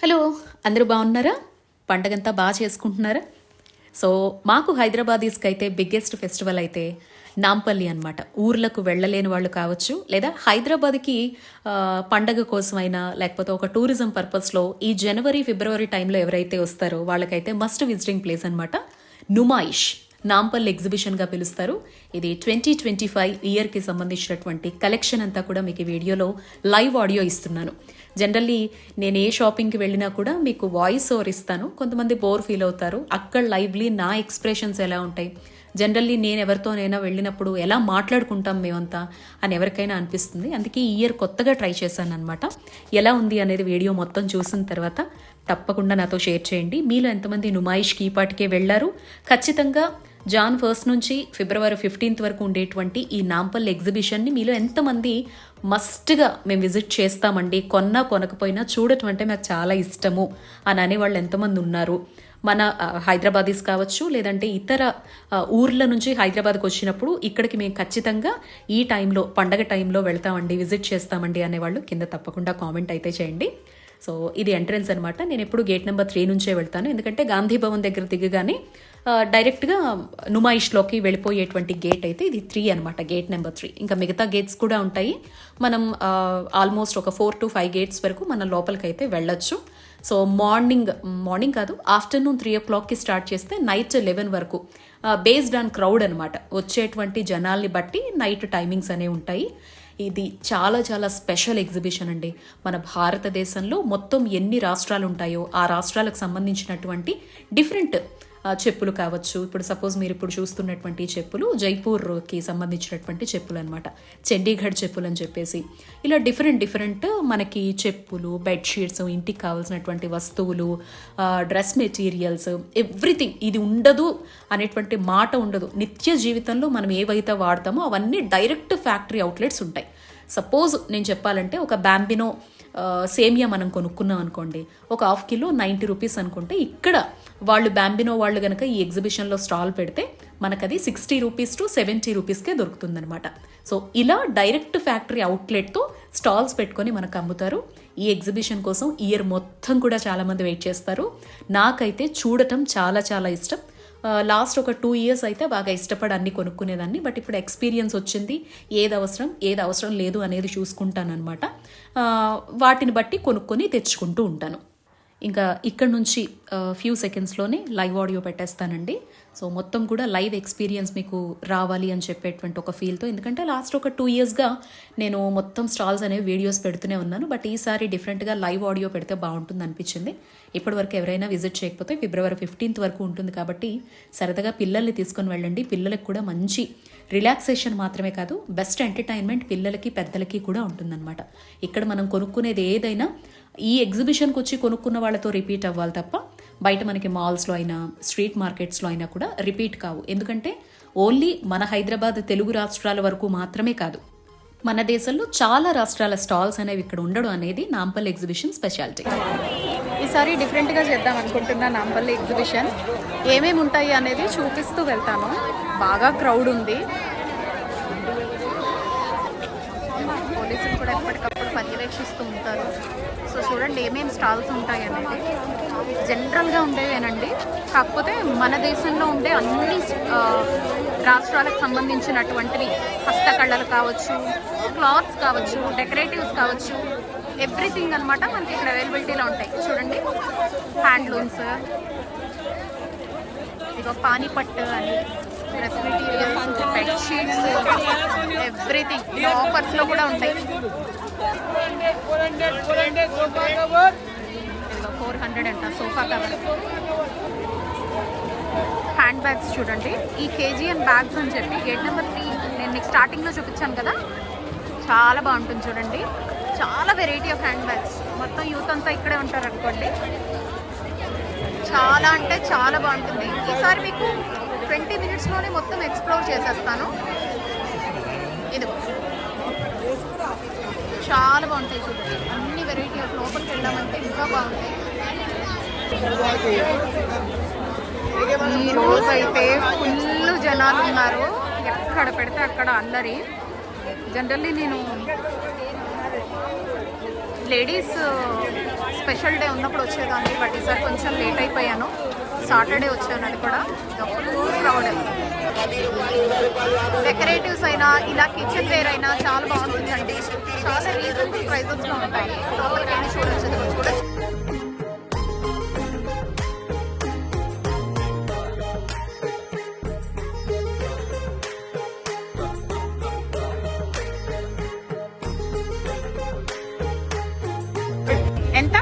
Hello అందరూ బాగున్నారా? పండగంతా బాగా చేసుకుంటున్నారా? సో మాకు హైదరాబాదీస్కి అయితే బిగ్గెస్ట్ ఫెస్టివల్ అయితే నాంపల్లి అనమాట ఊర్లకు వెళ్ళలేని వాళ్ళు కావచ్చు లేదా హైదరాబాద్కి పండగ కోసమైనా లేకపోతే ఒక టూరిజం పర్పస్లో ఈ జనవరి ఫిబ్రవరి టైంలో ఎవరైతే వస్తారో వాళ్ళకైతే మస్ట్ విజిటింగ్ ప్లేస్ అనమాట నుమాయిష్ నాంపల్లి ఎగ్జిబిషన్గా పిలుస్తారు. ఇది ట్వంటీ ట్వంటీ ఫైవ్ ఇయర్కి సంబంధించినటువంటి కలెక్షన్ అంతా కూడా మీకు వీడియోలో లైవ్ ఆడియో ఇస్తున్నాను. జనరల్లీ నేను ఏ షాపింగ్కి వెళ్ళినా కూడా మీకు వాయిస్ ఓవర్ ఇస్తాను. కొంతమంది బోర్ ఫీల్ అవుతారు. అక్కడ లైవ్లీ నా ఎక్స్ప్రెషన్స్ ఎలా ఉంటాయి? జనరల్లీ నేను ఎవరితోనైనా వెళ్ళినప్పుడు ఎలా మాట్లాడుకుంటాం మేమంతా అని ఎవరికైనా అనిపిస్తుంది. అందుకే ఈ ఇయర్ కొత్తగా ట్రై చేశాను అనమాట ఎలా ఉంది అనేది వీడియో మొత్తం చూసిన తర్వాత తప్పకుండా నాతో షేర్ చేయండి. మీలో ఎంతమంది నుమాయిష్కి ఈ పాటికే వెళ్ళారు? ఖచ్చితంగా జాన్ ఫస్ట్ నుంచి ఫిబ్రవరి ఫిఫ్టీన్త్ వరకు ఉండేటువంటి ఈ నాంపల్ ఎగ్జిబిషన్ని మీలో ఎంతమంది మస్ట్గా మేము విజిట్ చేస్తామండి. కొన్నా కొనకపోయినా చూడటం అంటే మాకు చాలా ఇష్టము అని అనేవాళ్ళు ఎంతమంది ఉన్నారు. మన హైదరాబాదీస్ కావచ్చు లేదంటే ఇతర ఊర్ల నుంచి హైదరాబాద్కి వచ్చినప్పుడు ఇక్కడికి మేము ఖచ్చితంగా ఈ టైంలో పండగ టైంలో వెళ్తామండి విజిట్ చేస్తామండి అనేవాళ్ళు కింద తప్పకుండా కామెంట్ అయితే చేయండి. సో ఇది ఎంట్రన్స్ అనమాట నేను ఎప్పుడు గేట్ నెంబర్ త్రీ నుంచే వెళ్తాను. ఎందుకంటే గాంధీ భవన్ దగ్గర దిగగానే డైరెక్ట్గా నుమాయిష్లోకి వెళ్ళిపోయేటువంటి గేట్ అయితే ఇది త్రీ అనమాట గేట్ నెంబర్ త్రీ. ఇంకా మిగతా గేట్స్ కూడా ఉంటాయి. మనం ఆల్మోస్ట్ ఒక ఫోర్ టు ఫైవ్ గేట్స్ వరకు మనం లోపలికైతే అయితే వెళ్ళొచ్చు. సో మార్నింగ్ మార్నింగ్ కాదు ఆఫ్టర్నూన్ త్రీ ఓ క్లాక్కి స్టార్ట్ చేస్తే నైట్ లెవెన్ వరకు బేస్డ్ ఆన్ క్రౌడ్ అనమాట వచ్చేటువంటి జనాల్ని బట్టి నైట్ టైమింగ్స్ అనేవి ఉంటాయి. ఇది చాలా చాలా స్పెషల్ ఎగ్జిబిషన్ అండి. మన భారతదేశంలో మొత్తం ఎన్ని రాష్ట్రాలు ఉంటాయో ఆ రాష్ట్రాలకు సంబంధించినటువంటి డిఫరెంట్ చెప్పులు కావచ్చు. ఇప్పుడు సపోజ్ మీరు ఇప్పుడు చూస్తున్నటువంటి చెప్పులు జైపూర్కి సంబంధించినటువంటి చెప్పులు అనమాట చండీగఢ్ చెప్పులు అని చెప్పేసి. ఇలా డిఫరెంట్ డిఫరెంట్ మనకి చెప్పులు బెడ్షీట్స్ ఇంటికి కావాల్సినటువంటి వస్తువులు డ్రెస్ మెటీరియల్స్ ఎవ్రీథింగ్ ఇది ఉండదు అనేటువంటి మాట ఉండదు. నిత్య జీవితంలో మనం ఏవైతే వాడతామో అవన్నీ డైరెక్ట్ ఫ్యాక్టరీ అవుట్లెట్స్ ఉంటాయి. సపోజ్ నేను చెప్పాలంటే ఒక బ్యాంబినో సేమియా మనం కొనుక్కున్నాం అనుకోండి ఒక హాఫ్ కిలో నైంటీ రూపీస్ అనుకుంటే ఇక్కడ వాళ్ళు బ్యాంబినో వాళ్ళు కనుక ఈ ఎగ్జిబిషన్లో స్టాల్ పెడితే మనకది సిక్స్టీ రూపీస్ టు సెవెంటీ రూపీస్కే దొరుకుతుందనమాట సో ఇలా డైరెక్ట్ ఫ్యాక్టరీ అవుట్లెట్తో స్టాల్స్ పెట్టుకొని మనకు అమ్ముతారు. ఈ ఎగ్జిబిషన్ కోసం ఇయర్ మొత్తం కూడా చాలామంది వెయిట్ చేస్తారు. నాకైతే చూడటం చాలా చాలా ఇష్టం. లాస్ట్ ఒక టూ ఇయర్స్ అయితే బాగా ఇష్టపడి అన్ని కొనుక్కునేదాన్ని. బట్ ఇప్పుడు ఎక్స్పీరియన్స్ వచ్చింది. ఏది అవసరం ఏది అవసరం లేదు అనేది చూసుకుంటానమాట వాటిని బట్టి కొనుక్కొని తెచ్చుకుంటూ ఉంటాను. ఇంకా ఇక్కడ నుంచి ఫ్యూ సెకండ్స్లోనే లైవ్ ఆడియో పెట్టేస్తానండి. సో మొత్తం కూడా లైవ్ ఎక్స్పీరియన్స్ మీకు రావాలి అని చెప్పేటువంటి ఒక ఫీల్తో ఎందుకంటే లాస్ట్ ఒక టూ ఇయర్స్గా నేను మొత్తం స్టాల్స్ అనేవి వీడియోస్ పెడుతూనే ఉన్నాను. బట్ ఈసారి డిఫరెంట్గా లైవ్ ఆడియో పెడితే బాగుంటుంది అనిపించింది. ఇప్పటివరకు ఎవరైనా విజిట్ చేయకపోతే ఫిబ్రవరి ఫిఫ్టీన్త్ వరకు ఉంటుంది కాబట్టి సరదాగా పిల్లల్ని తీసుకొని వెళ్ళండి. పిల్లలకు కూడా మంచి రిలాక్సేషన్ మాత్రమే కాదు బెస్ట్ ఎంటర్టైన్మెంట్ పిల్లలకి పెద్దలకి కూడా ఉంటుందన్నమాట. ఇక్కడ మనం కొనుక్కునేది ఏదైనా ఈ ఎగ్జిబిషన్కి వచ్చి కొనుక్కున్న వాళ్ళతో రిపీట్ అవ్వాలి తప్ప బయట మనకి మాల్స్లో అయినా స్ట్రీట్ మార్కెట్స్లో అయినా కూడా రిపీట్ కావు. ఎందుకంటే ఓన్లీ మన హైదరాబాద్ తెలుగు రాష్ట్రాల వరకు మాత్రమే కాదు మన దేశంలో చాలా రాష్ట్రాల స్టాల్స్ అనేవి ఇక్కడ ఉండడం అనేది నాంపల్లి ఎగ్జిబిషన్ స్పెషాలిటీ. ఈసారి డిఫరెంట్గా చేద్దాం అనుకుంటున్నా నాంపల్లి ఎగ్జిబిషన్. ఏమేమి ఉంటాయి అనేది చూపిస్తూ వెళ్తాను. బాగా క్రౌడ్ ఉంది పోలీసులు కూడా ఎప్పటికప్పుడు పర్యవేక్షిస్తూ ఉంటారు. సో చూడండి ఏమేమి స్టాల్స్ ఉంటాయి అనేది జనరల్గా ఉండేవేనండి. కాకపోతే మన దేశంలో ఉండే అన్ని రాష్ట్రాలకు సంబంధించినటువంటివి. హస్తకళలు కావచ్చు క్లాత్స్ కావచ్చు డెకరేటివ్స్ కావచ్చు ఎవ్రీథింగ్ అన్నమాట మనకి ఇక్కడ అవైలబిలిటీలో ఉంటాయి. చూడండి. హ్యాండ్లూమ్స్ ఇక పానీపట్టు అని డ్రెస్ మెటీరియల్స్ బెడ్షీట్స్ ఎవ్రీథింగ్. ఆఫర్స్లో కూడా ఉంటాయి. ఫోర్ హండ్రెడ్ అంట సోఫా కవర్ హ్యాండ్ బ్యాగ్స్ చూడండి. ఈ కేజీఎన్ బ్యాగ్స్ అని చెప్పి గేట్ నెంబర్ త్రీ నేను మీకు స్టార్టింగ్లో చూపించాను కదా. చాలా బాగుంటుంది చూడండి. చాలా వెరైటీ ఆఫ్ హ్యాండ్ బ్యాగ్స్ మొత్తం యూత్ అంతా ఇక్కడే ఉంటారు అనుకోండి. చాలా అంటే చాలా బాగుంటుంది. ఈసారి మీకు ట్వంటీ మినిట్స్లోనే మొత్తం ఎక్స్ప్లోర్ చేసేస్తాను ఇది చాలా బాగుంటాయి చూడండి. అన్ని వెరైటీ ఆఫ్ లోపలికి వెళ్ళామంటే ఇంకా బాగుంటాయి. ఈ రోజు అయితే ఫుల్ జనాలు ఉన్నారు. ఎక్కడ పెడితే అక్కడ అల్లరి. జనరల్లీ నేను లేడీస్ స్పెషల్ డే ఉన్నప్పుడు వచ్చేదాన్ని బట్ ఈసారి కొంచెం లేట్ అయిపోయాను. సాటర్డే వచ్చాను అది కూడా. ఫుల్ క్రౌడ్ డెకరేటివ్స్ అయినా ఇలా కిచెన్ వేర్ అయినా చాలా బాగుంటుందండి. చాలా రీజనబుల్ ప్రైజెస్లో ఉంటాయి. ఎంత?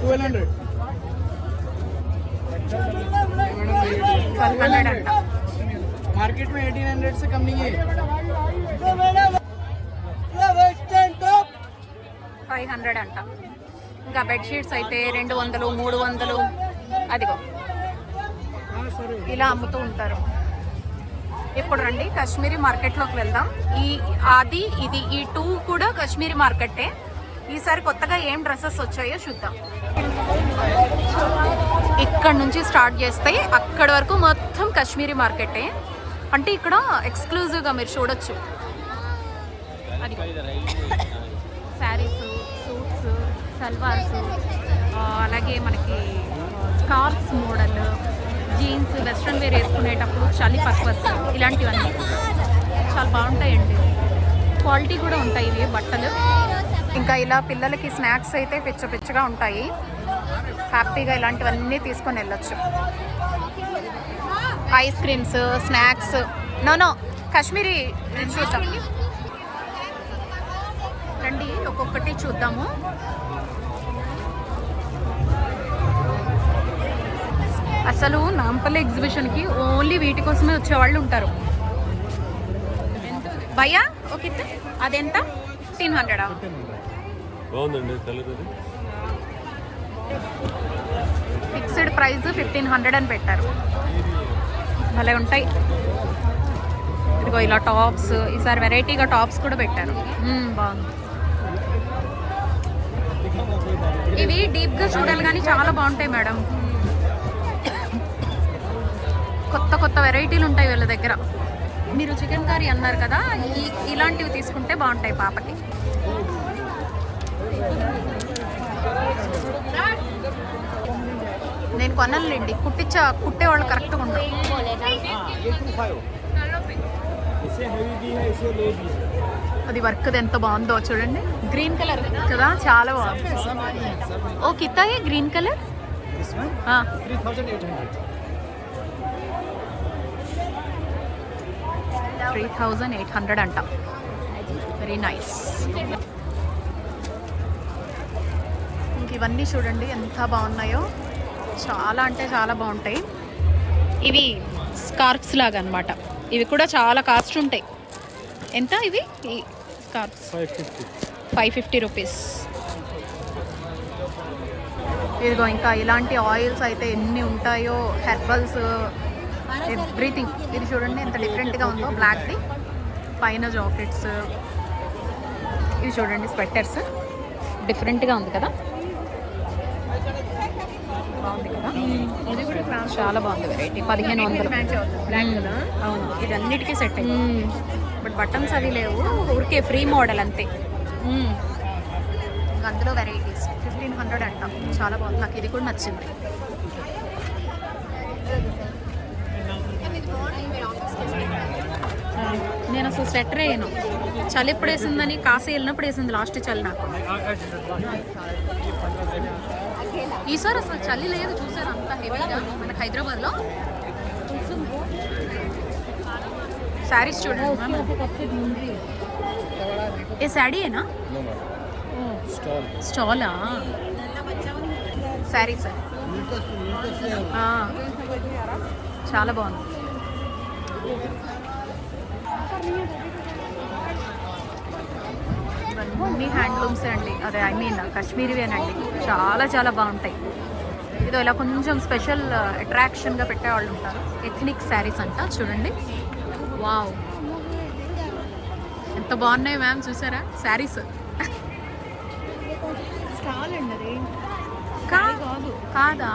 Twelve hundred. Twelve hundred market में एटीन हंड्रेड से कम नहीं है ఫైవ్ హండ్రెడ్ అంట ఇంకా బెడ్షీట్స్ అయితే రెండు వందలు మూడు వందలు అదిగో ఇలా అమ్ముతూ ఉంటారు ఇప్పుడు రండి కాశ్మీరీ మార్కెట్లోకి వెళ్దాం ఈ అది ఇది ఈ టూ కూడా కాశ్మీరీ మార్కెటే ఈసారి కొత్తగా ఏం డ్రెస్సెస్ వచ్చాయో చూద్దాం ఇక్కడ నుంచి స్టార్ట్ చేస్తే అక్కడ వరకు మొత్తం కాశ్మీరీ మార్కెటే అంటే ఇక్కడ ఎక్స్క్లూజివ్గా మీరు చూడొచ్చు. అది. శారీస్ సూట్స్ సల్వార్స్ అలాగే మనకి scarfs model jeans western wear వేసుకునేటప్పుడు చలి పర్పస్ ఇలాంటివన్నీ. చాలా బాగుంటాయండి. క్వాలిటీ కూడా ఉంటాయి ఇవి బట్టలు. ఇంకా ఇలా పిల్లలకి స్నాక్స్ అయితే పిచ్చ పిచ్చగా ఉంటాయి. హ్యాపీగా ఇలాంటివన్నీ తీసుకొని వెళ్ళొచ్చు. Ice creams snacks. No no Kashmiri చూద్దాం. రండి ఒక్కొక్కటి చూద్దాము. అసలు నాంపల్లి ఎగ్జిబిషన్కి ఓన్లీ వీటి కోసమే వచ్చేవాళ్ళు ఉంటారు. భయ్యా ఓకే అదెంత? ఫిఫ్టీన్ హండ్రెడా? ఫిక్స్డ్ ప్రైస్ ఫిఫ్టీన్ హండ్రెడ్ అని పెట్టారు. భలే ఉంటాయి. ఇదిగో ఇలా టాప్స్ ఈసారి వెరైటీగా టాప్స్ కూడా పెట్టారు. బాగుంది. ఇవి డీప్గా చూడాలి కానీ చాలా బాగుంటాయి మేడం. కొత్త కొత్త వెరైటీలు ఉంటాయి వీళ్ళ దగ్గర. మీరు చికెన్ కర్రీ అన్నారు కదా ఈ ఇలాంటివి తీసుకుంటే బాగుంటాయి పాపకి. నేను కొనలేండి కుట్టించా కుట్టేవాళ్ళు కరెక్ట్గా ఉండరు అది వర్క్ ఎంత బాగుందో చూడండి. గ్రీన్ కలర్ కదా చాలా బాగుంది. ఓ కితాయే green colour three thousand eight hundred అంట. వెరీ నైస్ ఇంక ఇవన్నీ చూడండి ఎంత బాగున్నాయో. చాలా అంటే చాలా బాగుంటాయి. ఇవి స్కార్ఫ్స్ లాగా అనమాట ఇవి కూడా చాలా కాస్ట్ ఉంటాయి. ఎంత ఇవి ఈ scarfs. Five fifty. Five fifty rupees. ఇదిగో ఇంకా ఇలాంటి ఆయిల్స్ అయితే ఎన్ని ఉంటాయో హెర్బల్స్ ఎవ్రీథింగ్. ఇది చూడండి ఎంత డిఫరెంట్గా ఉందో బ్లాక్ది. పైన జాకెట్స్. ఇవి చూడండి స్వెట్టర్స్ డిఫరెంట్గా ఉంది కదా. బాగుంది కదా చాలా బాగుంది వెరైటీ పదిహేను వందలు. అవును. ఇదన్నిటికీ సెట్ బట్ బటన్స్ అవి లేవు. ఊరికే ఫ్రీ మోడల్ అంతే. అందులో వెరైటీస్ ఫిఫ్టీన్ హండ్రెడ్ అంట. చాలా బాగుంది. నాకు ఇది కూడా నచ్చింది. నేను అసలు స్వెటర్ వేయను. చలి ఎప్పుడు వేసిందని కాశీ వెళ్ళినప్పుడు వేసింది. లాస్ట్ చలి నాకు. ఈసారి అసలు చలి లేదు చూసారు? అంత హెవీగా మనకి హైదరాబాద్లో. శారీస్ చూడండి ఏ శాడీయేనా స్టాలా శారీస్ చాలా బాగుంది. అన్ని హ్యాండ్లూమ్స్ అండి. అదే ఐ మీన్ కాశ్మీరీవేనండి చాలా చాలా బాగుంటాయి. ఇదో ఇలా కొంచెం స్పెషల్ అట్రాక్షన్గా పెట్టేవాళ్ళు ఉంటారు. ఎథ్నిక్ శారీస్ అంట చూడండి. వావ్ ఎంత బాగున్నాయి మ్యామ్ చూసారా? శారీస్ కాదా.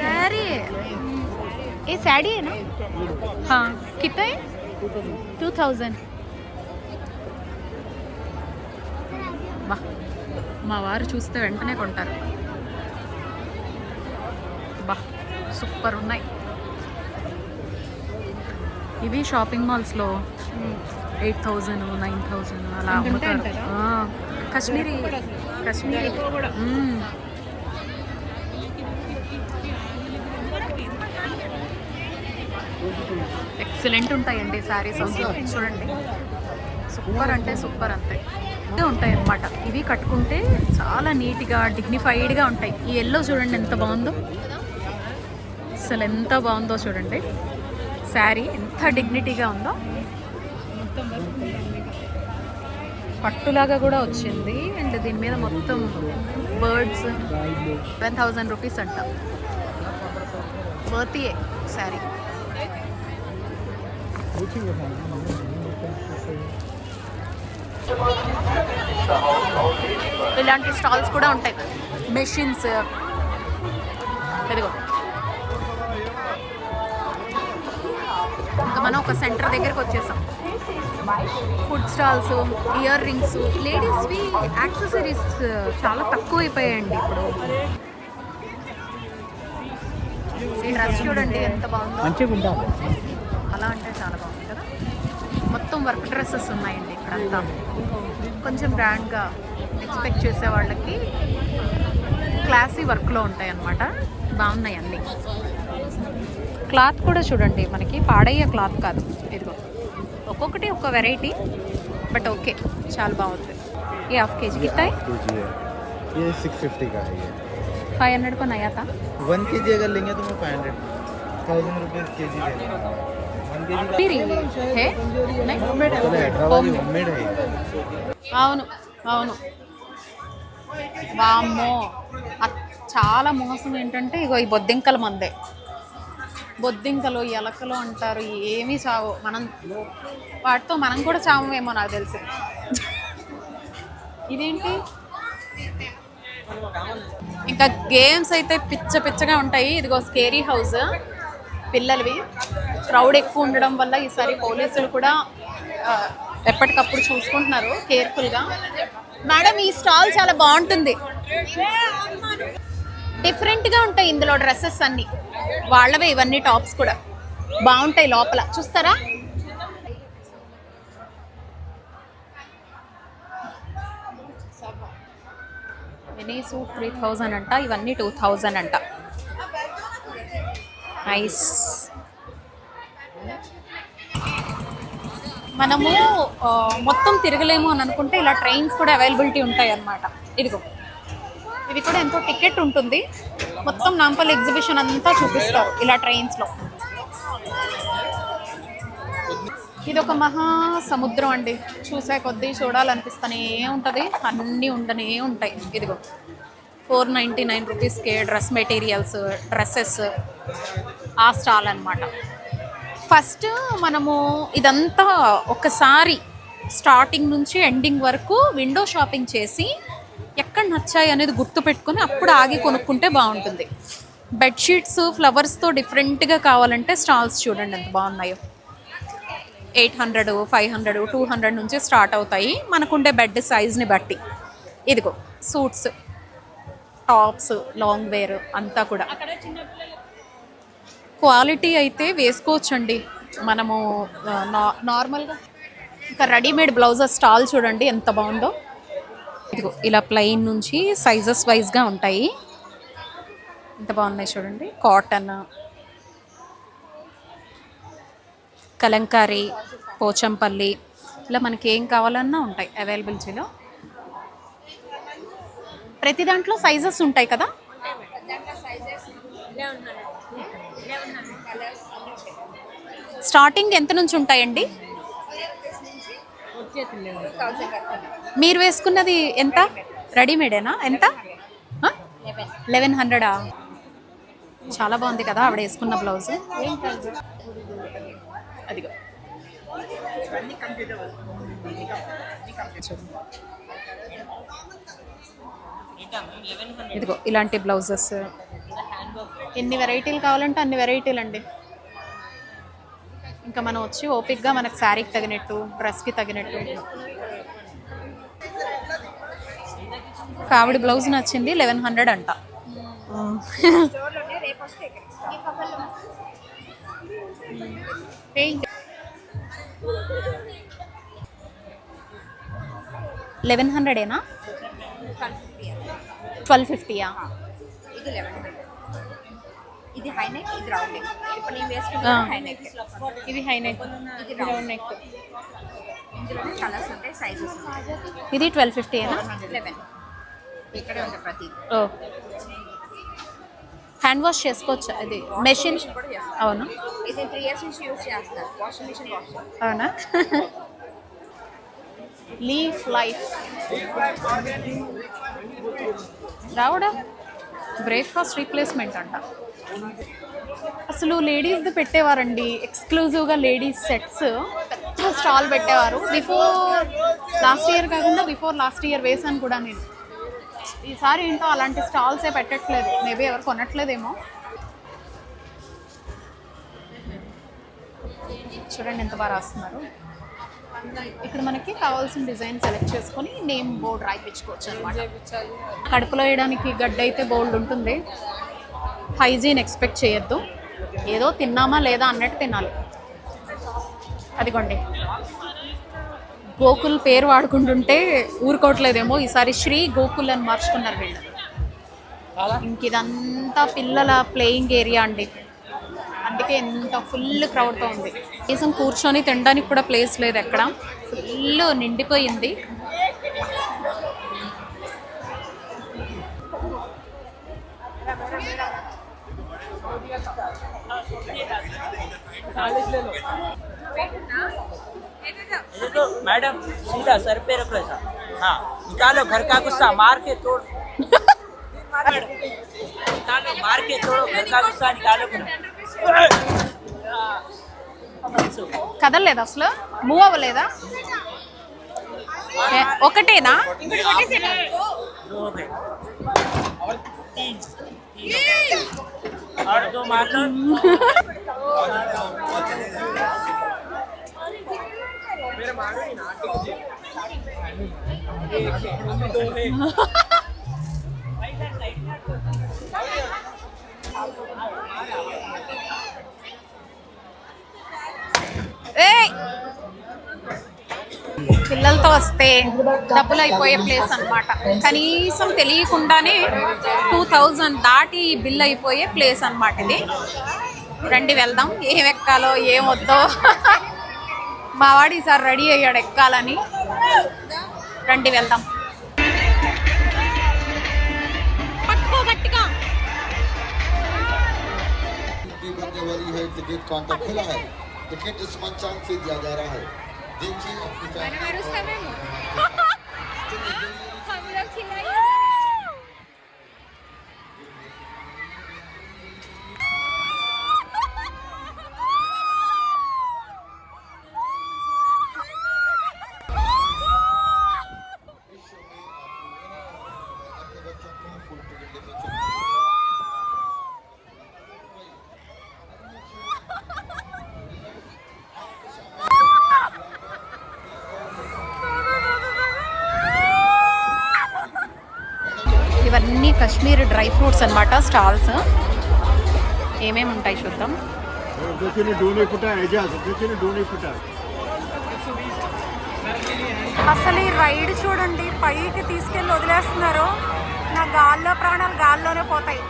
శారీ ఏ శారీ కిత టూ థౌజండ్ మా వారు చూస్తే వెంటనే కొంటారు. బా సూపర్ ఉన్నాయి. ఇవి షాపింగ్ మాల్స్లో ఎయిట్ థౌజండ్ నైన్ థౌజండ్ అలా అమ్ముతారు. కాశ్మీరీ కాశ్మీరీ. ఎక్సలెంట్ ఉంటాయండి శారీస్ చూడండి. సూపర్ అంటే సూపర్ అంతే. ఉంటాయి అన్నమాట. ఇవి కట్టుకుంటే చాలా నీట్గా డిగ్నిఫైడ్గా ఉంటాయి. ఈ ఎల్లో చూడండి ఎంత బాగుందో. అసలు ఎంత బాగుందో చూడండి. శారీ ఎంత డిగ్నిటీగా ఉందో. పట్టులాగా కూడా వచ్చింది. అండ్ దీని మీద మొత్తం బర్డ్స్ టెన్ థౌజండ్ రూపీస్ అంట. వర్తియే శారీ. ఇలాంటి స్టాల్స్ కూడా ఉంటాయి. మెషిన్స్ ఇదిగో. ఇంకా మనం ఒక సెంటర్ దగ్గరికి వచ్చేసాం. ఫుడ్ స్టాల్స్ ఇయర్ రింగ్స్ లేడీస్వి యాక్సెసరీస్ చాలా తక్కువ అయిపోయాయండి ఇప్పుడు డ్రెస్ చూడండి ఎంత బాగుందో. అలా అంటే చాలా బాగుంది కదా. మొత్తం వర్క్ డ్రెస్సెస్ ఉన్నాయండి ఇక్కడంతా. కొంచెం బ్రాండ్గా ఎక్స్పెక్ట్ చేసే వాళ్ళకి క్లాసీ వర్క్లో ఉంటాయి అన్నమాట బాగున్నాయి అన్నీ క్లాత్ కూడా చూడండి మనకి పాడయ్యే క్లాత్ కాదు ఇదిగో ఒక్కొక్కటి ఒక్క వెరైటీ బట్ ఓకే చాలా బాగుంది ये हाफ के जी कितना है के जी है ये सिक्स फिफ्टी का है ये फाइव हंड्रेड को नया था वन के जी अगर लेंगे तो मैं फाइव हंड्रेड थाउजेंड रुपीज़ के जी అవును అవును. వామ్మో. చాలా మోసం ఏంటంటే ఇగో ఈ బొద్దింకల మందే. బొద్దింకలు ఎలకలు అంటారు ఏమీ చావు. మనం వాటితో మనం కూడా చావమేమో నాకు తెలిసి. ఇదేంటి? ఇంకా గేమ్స్ అయితే పిచ్చ పిచ్చగా ఉంటాయి. ఇదిగో స్కేరీ హౌస్ పిల్లలవి. క్రౌడ్ ఎక్కువ ఉండడం వల్ల ఈసారి పోలీసులు కూడా ఎప్పటికప్పుడు చూసుకుంటున్నారు కేర్ఫుల్గా. మేడం ఈ స్టాల్ చాలా బాగుంటుంది. డిఫరెంట్గా ఉంటాయి ఇందులో డ్రెస్సెస్ అన్ని. వాళ్ళవే ఇవన్నీ టాప్స్ కూడా. బాగుంటాయి లోపల. చూస్తారా? మినీ సూట్ త్రీ థౌజండ్ అంట ఇవన్నీ టూ థౌజండ్ అంట. ఐస్ మనము మొత్తం తిరగలేము అని అనుకుంటే ఇలా ట్రైన్స్ కూడా అవైలబిలిటీ ఉంటాయి అన్నమాట. ఇదిగో. ఇది కూడా ఎంతో టికెట్ ఉంటుంది. మొత్తం నాంపల్లి ఎగ్జిబిషన్ అంతా చూపిస్తారు ఇలా ట్రైన్స్లో ఇది ఒక మహా సముద్రం అండి. చూసే కొద్దీ చూడాలనిపిస్తూనే ఉంటుంది. అన్నీ ఉండనే ఉంటాయి. ఇదిగో. ఫోర్ నైంటీ నైన్ రూపీస్కే డ్రెస్ మెటీరియల్స్ డ్రెస్సెస్ ఆ స్టాల్ అన్నమాట. ఫస్ట్ మనము ఇదంతా ఒకసారి స్టార్టింగ్ నుంచి ఎండింగ్ వరకు విండో షాపింగ్ చేసి ఎక్కడ నచ్చాయి అనేది గుర్తు పెట్టుకొని అప్పుడు ఆగి కొనుక్కుంటే బాగుంటుంది. బెడ్షీట్స్ ఫ్లవర్స్తో డిఫరెంట్గా కావాలంటే స్టాల్స్ చూడండి ఎంత బాగున్నాయో. Eight hundred five hundred two hundred నుంచి స్టార్ట్ అవుతాయి. మనకుండే బెడ్ సైజ్ని బట్టి. ఇదిగో సూట్స్. టాప్స్ లాంగ్ వేర్ అంతా కూడా. క్వాలిటీ అయితే వేసుకోవచ్చండి. మనము నా నార్మల్గా ఇంకా రెడీమేడ్ బ్లౌజెస్ స్టాల్ చూడండి ఎంత బాగుందో. ఇదిగో ఇలా ప్లెయిన్ నుంచి సైజెస్ వైజ్గా ఉంటాయి. ఎంత బాగున్నాయి చూడండి. కాటన్ కలంకారీ పోచంపల్లి ఇలా మనకి ఏం కావాలన్నా ఉంటాయి అవైలబిలిటీలో. ప్రతి దాంట్లో సైజెస్ ఉంటాయి కదా? స్టార్టింగ్ ఎంత నుంచి ఉంటాయండి? మీరు వేసుకున్నది ఎంత? రెడీమేడేనా ఎంత? లెవెన్ హండ్రెడా చాలా బాగుంది కదా ఆవిడ వేసుకున్న బ్లౌజ్. అదిగో. ఇదిగో ఇలాంటి బ్లౌజెస్. ఎన్ని వెరైటీలు కావాలంటే అన్ని వెరైటీలు అండి. ఇంకా మనం వచ్చి ఓపిక్గా మనకు శారీకి తగినట్టు డ్రెస్కి తగినట్టు. కావిడి బ్లౌజ్ నచ్చింది లెవెన్ హండ్రెడ్ అంట. లెవెన్ హండ్రెడేనా? ట్వెల్వ్ ఫిఫ్టీయా ఇది లెవెన్ ఇది హై నెక్ ఇది రౌండ్ నెక్ ఇప్పుడు నేను హై నెక్ ఇది హై నెక్ ఇది రౌండ్ నెక్ ఇందులోనే కలర్స్ ఉంటాయి సైజెస్ ఇది ట్వెల్వ్ ఫిఫ్టీయేనా లెవెన్ ఇక్కడే ప్రతి. ఓ. హ్యాండ్ వాష్ చేసుకోవచ్చు? అది మెషిన్ అవును? ఇది త్రీ ఇయర్స్ నుంచి యూస్ చేస్తున్నారు వాషింగ్ మిషన్ వాష్ అవునా? లీఫ్ లైఫ్ రావడా? బ్రేక్ఫాస్ట్ రీప్లేస్మెంట్ అంట. అసలు లేడీస్ది పెట్టేవారండి. ఎక్స్క్లూజివ్గా లేడీస్ సెట్స్ పెద్ద స్టాల్ పెట్టేవారు. బిఫోర్ లాస్ట్ ఇయర్ కాకుండా బిఫోర్ లాస్ట్ ఇయర్ వేసాను కూడా నేను. ఈసారి ఏంటో అలాంటి స్టాల్సే పెట్టట్లేదు. మేబీ ఎవరు కొనట్లేదేమో. చూడండి ఎంత బాగా రాస్తున్నారు. ఇక్కడ మనకి కావాల్సిన డిజైన్ సెలెక్ట్ చేసుకొని నేమ్ బోర్డ్ రాయిపించుకోవచ్చు అనమాట కడుపులో వేయడానికి గడ్డ అయితే బోల్డ్ ఉంటుంది. హైజీన్ ఎక్స్పెక్ట్ చేయొద్దు. ఏదో తిన్నామా లేదా అన్నట్టు తినాలి. అదిగోండి. గోకుల్ పేరు వాడుకుంటుంటే ఊరుకోవట్లేదేమో. ఈసారి శ్రీ గోకుల్ అని మార్చుకున్నారు వీళ్ళు. ఇంక ఇదంతా పిల్లల ప్లేయింగ్ ఏరియా అండి. అందుకే ఎంత ఫుల్ క్రౌడ్తో ఉంది. కనీసం కూర్చొని తినడానికి కూడా ప్లేస్ లేదు ఎక్కడ ఫుల్ నిండిపోయింది ये तो मैडम सीधा सर पे रखो ऐसा हाँ निकालो घर का गुस्सा मार के तोड़ मैडम, निकालो मार के तोड़ो घर का गुस्सा निकालो हाँ, కదలలేదు అసలు? మూవ్ అవ్వలేదా? ఒకటేనా? వస్తే డబ్బులు అయిపోయే ప్లేస్ అన్నమాట కనీసం తెలియకుండానే టూ థౌజండ్ దాటి బిల్ అయిపోయే ప్లేస్ అన్నమాట ఇది రండి వెళ్దాం ఏం ఎక్కాలో ఏం వద్దో మా వాడు ఈసారి రెడీ అయ్యాడు ఎక్కాలని రండి వెళ్దాం పట్టుకో గట్టిగా की बनने वाली है टिकट काउंटर खुला है टिकट इस मंचांक से दिया जा रहा है Dinci Afrika. Benim Rus'ta? Kashmir dry fruits అనమాట స్టాల్స్. ఏమేమి ఉంటాయి చూద్దాం. అసలు ఈ రైడ్ చూడండి పైకి తీసుకెళ్ళి వదిలేస్తున్నారు. నా గాల్లో ప్రాణాలు గాల్లోనే పోతాయి.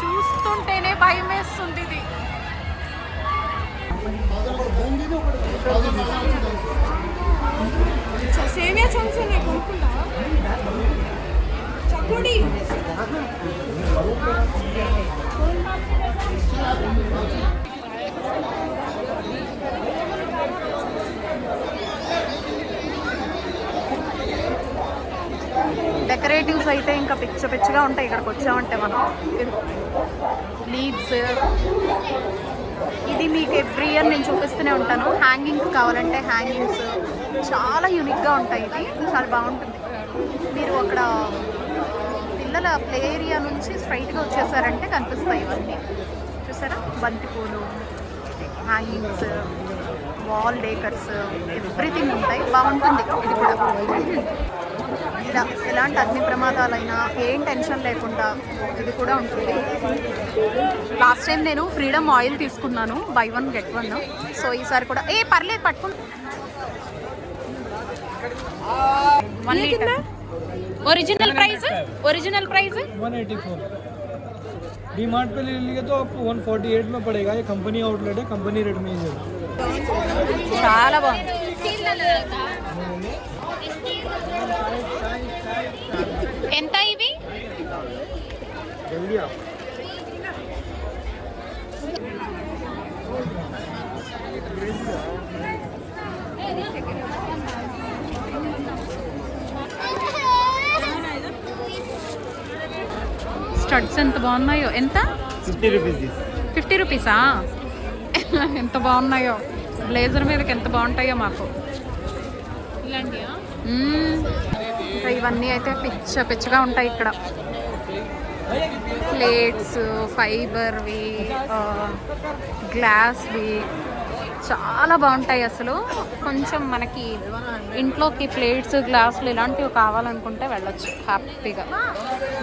చూస్తుంటేనే భయం వేస్తుంది ఇది. సేమియా చంచునే కొనుక్కుంటా చక్కుడి డెకరేటివ్స్ అయితే ఇంకా పిచ్చ పిచ్చగా ఉంటాయి. ఇక్కడికి వచ్చామంటే మనం. లీవ్స్ ఇది మీకు ఎవ్రీ ఇయర్ నేను చూపిస్తూనే ఉంటాను. హ్యాంగింగ్స్ కావాలంటే హ్యాంగింగ్స్ చాలా యూనిక్గా ఉంటాయి ఇది. చాలా బాగుంటుంది. మీరు అక్కడ పిల్లల ప్లే ఏరియా నుంచి స్ట్రైట్గా వచ్చేసారంటే కనిపిస్తాయి ఇవన్నీ. చూసారా? బంతిపూలు హ్యాంగింగ్స్ వాల్ డేకర్స్ ఎవ్రీథింగ్ ఉంటాయి. బాగుంటుంది. ఇది కూడా. ఇలా ఎలాంటి అగ్ని ప్రమాదాలైనా ఏం టెన్షన్ లేకుండా ఇది కూడా ఉంటుంది. లాస్ట్ టైం నేను ఫ్రీడమ్ ఆయిల్ తీసుకున్నాను buy one get one so ఈసారి కూడా ఏ పర్లేదు పట్టుకుని one litre original price original price 184 D Mart पे ले लिए तो आपको 148 में पड़ेगा ये कंपनी आउटलेट है कंपनी रेट में ही है చాలా బాగుంది ఎంత ఇవి స్టడ్స్ ఎంత బాగున్నాయో? ఎంత? ఫిఫ్టీ రూపీస్ ఫిఫ్టీ రూపీసా? ఎంత బాగున్నాయో? బ్లేజర్ మీదకి ఎంత బాగుంటాయో మాకు. ఇవన్నీ అయితే పిచ్చ పిచ్చగా ఉంటాయి ఇక్కడ. ప్లేట్స్ ఫైబర్వి గ్లాస్వి చాలా బాగుంటాయి అసలు. కొంచెం మనకి ఇంట్లోకి ప్లేట్స్ గ్లాసులు ఇలాంటివి కావాలనుకుంటే వెళ్ళొచ్చు. హ్యాపీగా.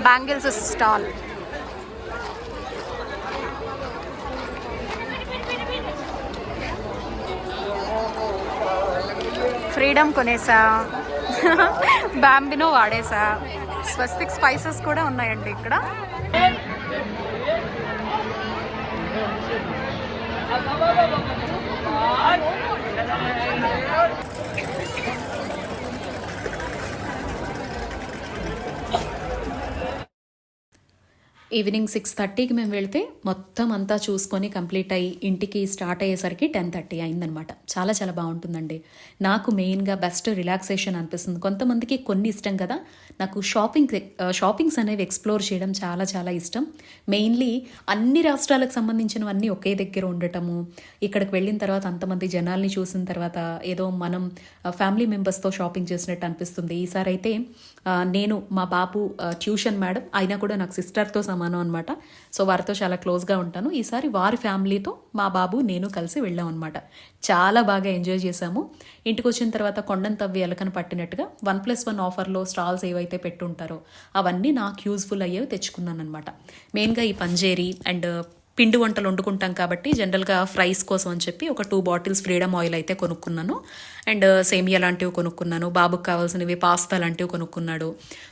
Bangles stall. ఫ్రీడమ్ కొనేసా. బాంబినో వాడేసా. స్వస్తిక్ స్పైసెస్ కూడా ఉన్నాయండి ఇక్కడ. God. ఈవినింగ్ సిక్స్ థర్టీకి మేము వెళ్తే మొత్తం అంతా చూసుకొని కంప్లీట్ అయ్యి ఇంటికి స్టార్ట్ అయ్యేసరికి టెన్ థర్టీ అయిందనమాట. చాలా చాలా బాగుంటుందండి. నాకు మెయిన్గా బెస్ట్ రిలాక్సేషన్ అనిపిస్తుంది. కొంతమందికి కొన్ని ఇష్టం కదా. నాకు షాపింగ్ షాపింగ్స్ అనేవి ఎక్స్ప్లోర్ చేయడం చాలా చాలా ఇష్టం. మెయిన్లీ అన్ని రాష్ట్రాలకు సంబంధించినవన్నీ ఒకే దగ్గర ఉండటము ఇక్కడికి వెళ్ళిన తర్వాత అంతమంది జనాల్ని చూసిన తర్వాత ఏదో మనం ఫ్యామిలీ మెంబర్స్తో షాపింగ్ చేసినట్టు అనిపిస్తుంది. ఈసారి అయితే నేను మా బాబు ట్యూషన్ మేడం అయినా కూడా నాకు సిస్టర్తో సమానం అనమాట సో వారితో చాలా క్లోజ్గా ఉంటాను. ఈసారి వారి ఫ్యామిలీతో మా బాబు నేను కలిసి వెళ్ళాం అనమాట చాలా బాగా ఎంజాయ్ చేశాము. ఇంటికి వచ్చిన తర్వాత కొండను తవ్వి ఎలకను పట్టినట్టుగా వన్ ప్లస్ వన్ ఆఫర్లో స్టాల్స్ ఏవైతే పెట్టుంటారో అవన్నీ నాకు యూజ్ఫుల్ అయ్యేవి తెచ్చుకున్నాను అనమాట మెయిన్గా ఈ పంజేరి అండ్ పిండి వంటలు వండుకుంటాం కాబట్టి జనరల్గా ఫ్రైస్ కోసం అని చెప్పి ఒక టూ బాటిల్స్ ఫ్రీడమ్ ఆయిల్ అయితే కొనుక్కున్నాను. అండ్ uh, సేమియా లాంటివి కొనుక్కున్నాను. బాబుకి కావాల్సినవి పాస్తా లాంటివి కొనుక్కున్నాడు.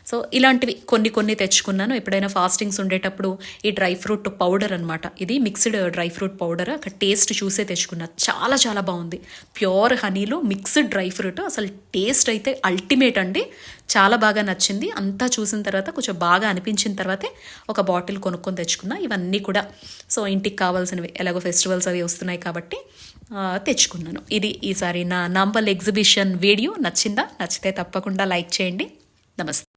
సో ఇలాంటివి కొన్ని కొన్ని తెచ్చుకున్నాను. ఎప్పుడైనా ఫాస్టింగ్స్ ఉండేటప్పుడు ఈ డ్రై ఫ్రూట్ పౌడర్ అనమాట ఇది mixed uh, dry fruit powder. అక్కడ టేస్ట్ చూసే తెచ్చుకున్నా. చాలా చాలా బాగుంది. ప్యూర్ హనీలో మిక్స్డ్ డ్రై ఫ్రూట్. అసలు టేస్ట్ అయితే అల్టిమేట్ అండి. చాలా బాగా నచ్చింది. అంతా చూసిన తర్వాత కొంచెం బాగా అనిపించిన తర్వాతే ఒక బాటిల్ కొనుక్కొని తెచ్చుకున్నా. ఇవన్నీ కూడా. సో ఇంటికి కావాల్సినవి ఎలాగో ఫెస్టివల్స్ అవి వస్తున్నాయి కాబట్టి తెచ్చుకున్నాను. ఇది ఈసారి నా నంబల్ ఎగ్జిబిషన్ వీడియో. నచ్చిందా? నచ్చితే తప్పకుండా లైక్ చేయండి. నమస్తే.